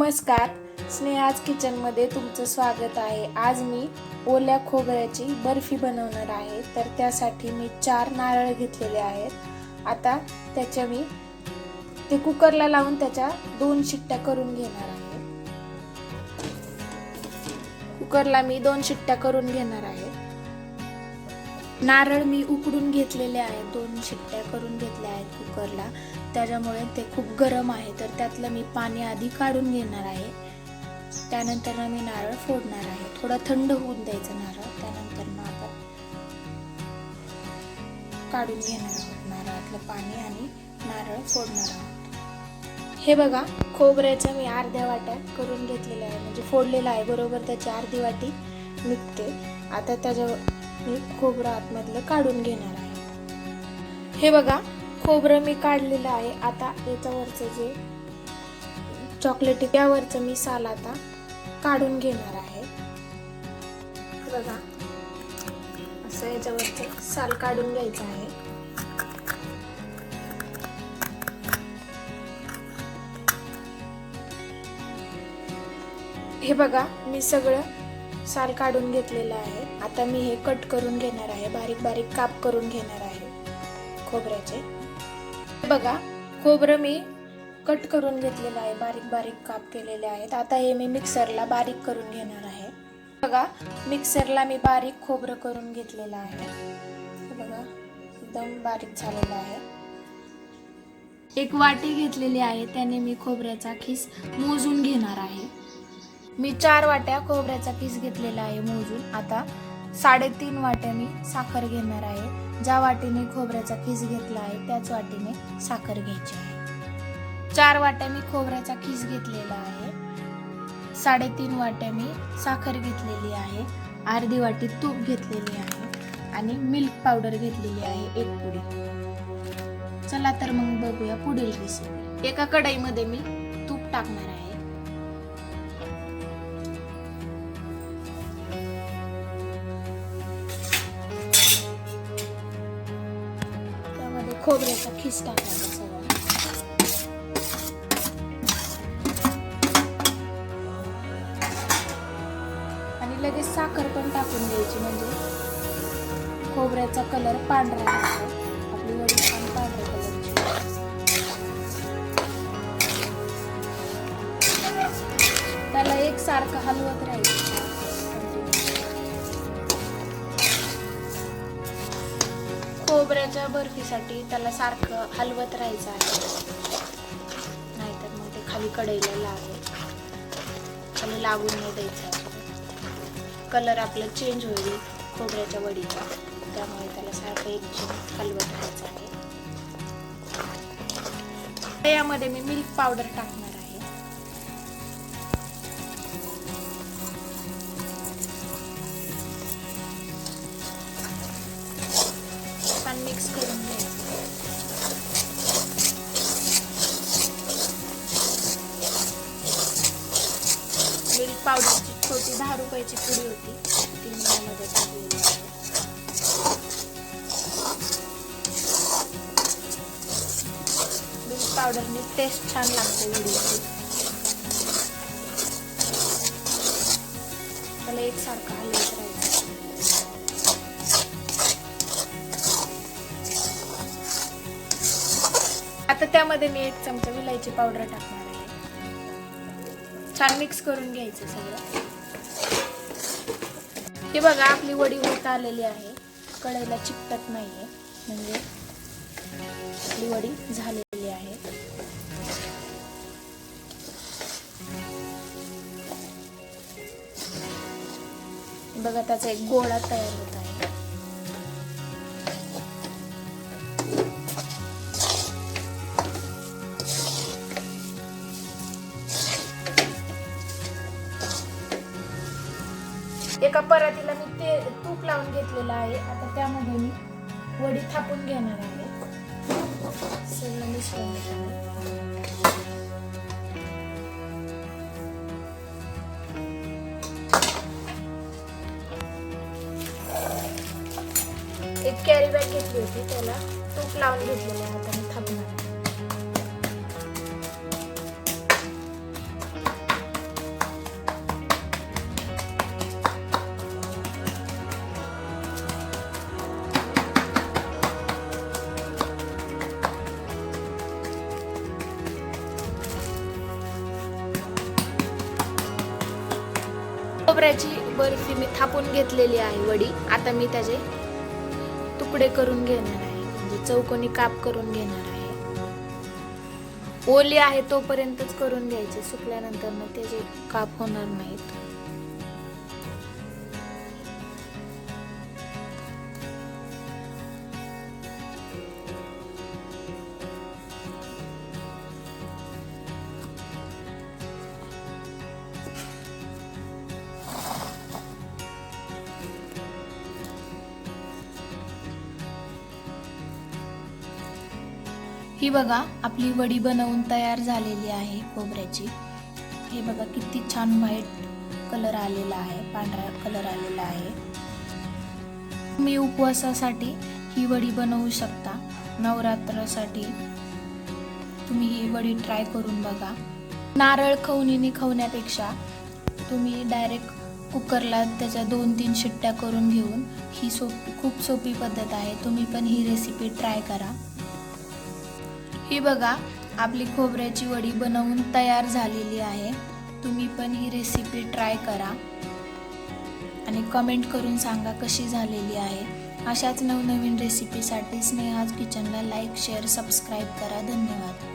नमस्कार. स्नेहाज किचनमध्ये तुमचं स्वागत आहे. आज मी ओल्या खोबऱ्याची बर्फी बनवणार आहे. तर त्यासाठी मी चार नारळ घेतलेले आहेत. आता त्याच्या मी ते कुकरला लावून त्याच्या दोन शिट्ट्या करून घेणार आहे. कुकरला मी दोन शिट्ट्या करून घेणार आहे. नारळ मी उकडून घेतलेले आहेत. दोन शिट्ट्या करून घेतल्या आहेत कुकरला. त्याच्यामुळे ते खूप गरम आहे. तर त्यातलं मी पाणी आधी काढून घेणार आहे. त्यानंतर ना मी नारळ फोडणार आहे. थोडा थंड होऊन द्यायचं नारळ. त्यानंतर ना आपण काढून घेणार आहोत नारळातलं पाणी आणि नारळ फोडणार आहोत. हे बघा खोबऱ्याच्या मी अर्ध्या वाट्या करून घेतलेल्या आहे. म्हणजे फोडलेलं आहे. बरोबर त्याची अर्धी वाटी निघते. आता त्याच्या मी खोबरं आतमधलं काढून घेणार आहे. हे बघा खोबरं मी काढलेलं आहे. आता याच्यावरचं जे चॉकलेटी त्यावरचं मी साल आता काढून घेणार आहे. बघा असं याच्यावरचं साल काढून घ्यायचं आहे. हे बघा मी सगळं साल काढून घेतलेलं आहे. आता मी हे कट करून घेणार आहे. बारीक बारीक काप करून घेणार आहे खोबऱ्याचे. बघा खोबरं मी कट करून घेतलेलं आहे बारीक बारीक काप केलेले आहेत. आता हे मी मिक्सरला बारीक करून घेणार आहे. बघा मिक्सरला मी बारीक खोबरं करून घेतलेलं आहे. बघा एकदम बारीक झालेलं आहे. एक वाटी घेतलेली आहे त्याने मी खोबऱ्याचा खीस मोजून घेणार आहे. मी चार वाट्या खोबऱ्याचा किस घेतलेला आहे मोजून. आता साडेतीन वाट्या मी साखर घेणार आहे. ज्या वाटीने खोबऱ्याचा खीस घेतला आहे त्याच वाटीने साखर घ्यायची आहे. चार वाट्या मी खोबऱ्याचा खीस घेतलेला आहे. साडेतीन वाट्या मी साखर घेतलेली आहे. अर्धी वाटी तूप घेतलेली आहे आणि मिल्क पावडर घेतलेली आहे एक पुडी. चला तर मग बघूया पुढील रेसिपी एका कढईमध्ये मी तूप टाकणार आहे. खोबऱ्याचा खिस टाकायचा सगळा आणि लगेच साखर पण टाकून द्यायची म्हणजे खोबऱ्याचा कलर पांढरा आपली वडी पण पांढऱ्या कलरची त्याला एक सारखं हलवत राहायचं. खोबऱ्याच्या बर्फीसाठी त्याला सारखं हलवत राहायचं आहे. नाहीतर मग ते खाली कढईला लागेल. खाली लागून नाही द्यायचं. कलर आपला चेंज होईल खोबऱ्याच्या वडीचा. त्यामुळे त्याला सारखं एक हलवत राहायचं आहे. यामध्ये मी मिल्क पावडर टाकणार मिक्स करून घ्यायचं मिल्क पावडरची छोटी दहा रुपयाची पुडी होती. ती मी यामध्ये टाकलेली आहे मिल्क पावडरने टेस्ट छान लागते व्हिडिओची. त्याला एकसारखं हलवत राहायचं. आता त्यामध्ये मी एक चमचा विलायची पावडर टाकणार आहे. छान मिक्स करून घ्यायचं सगळं. हे बघा आपली वडी होत आलेली आहे. कढईला चिकटत नाहीये. म्हणजे आपली वडी झालेली आहे. बघा त्याचा एक गोळा तयार होत आहे. एका परातीला मी ते तूप लावून घेतलेलं आहे. आता त्यामध्ये मी वडी थापून घेणार आहे. सगळं मिश्रण एक कॅरी बॅग घेतली होती त्याला. तूप लावून घेतलेलं आहे आता आहे. खोबऱ्याची बर्फी मी थापून घेतलेली आहे वडी. आता मी त्याचे तुकडे करून घेणार आहे. म्हणजे चौकोनी काप करून घेणार आहे. ओली आहे तोपर्यंतच करून घ्यायचे. सुकल्यानंतर मग त्याचे काप होणार नाहीत. ही बघा आपली वडी बनवून तयार झालेली आहे खोबऱ्याची. हे बघा किती छान व्हाईट कलर आलेला आहे पांढरा कलर आलेला आहे. तुम्ही उपवासासाठी ही वडी बनवू शकता. नवरात्रासाठी तुम्ही ही वडी ट्राय करून बघा. नारळ खवणीने खवण्यापेक्षा तुम्ही डायरेक्ट कुकरला त्याच्या दोन तीन शिट्ट्या करून घेऊन ही सोपी खूप सोपी पद्धत आहे. तुम्ही पण ही रेसिपी ट्राय करा. ही बघा आपली खोबऱ्याची वडी बनवून तयार झालेली आहे. तुम्ही पण ही रेसिपी ट्राय करा. आणि कमेंट करून सांगा कशी झालेली आहे. अशाच नवनवीन रेसिपीसाठी स्नेहाज किचनला लाईक शेअर सबस्क्राईब करा. धन्यवाद.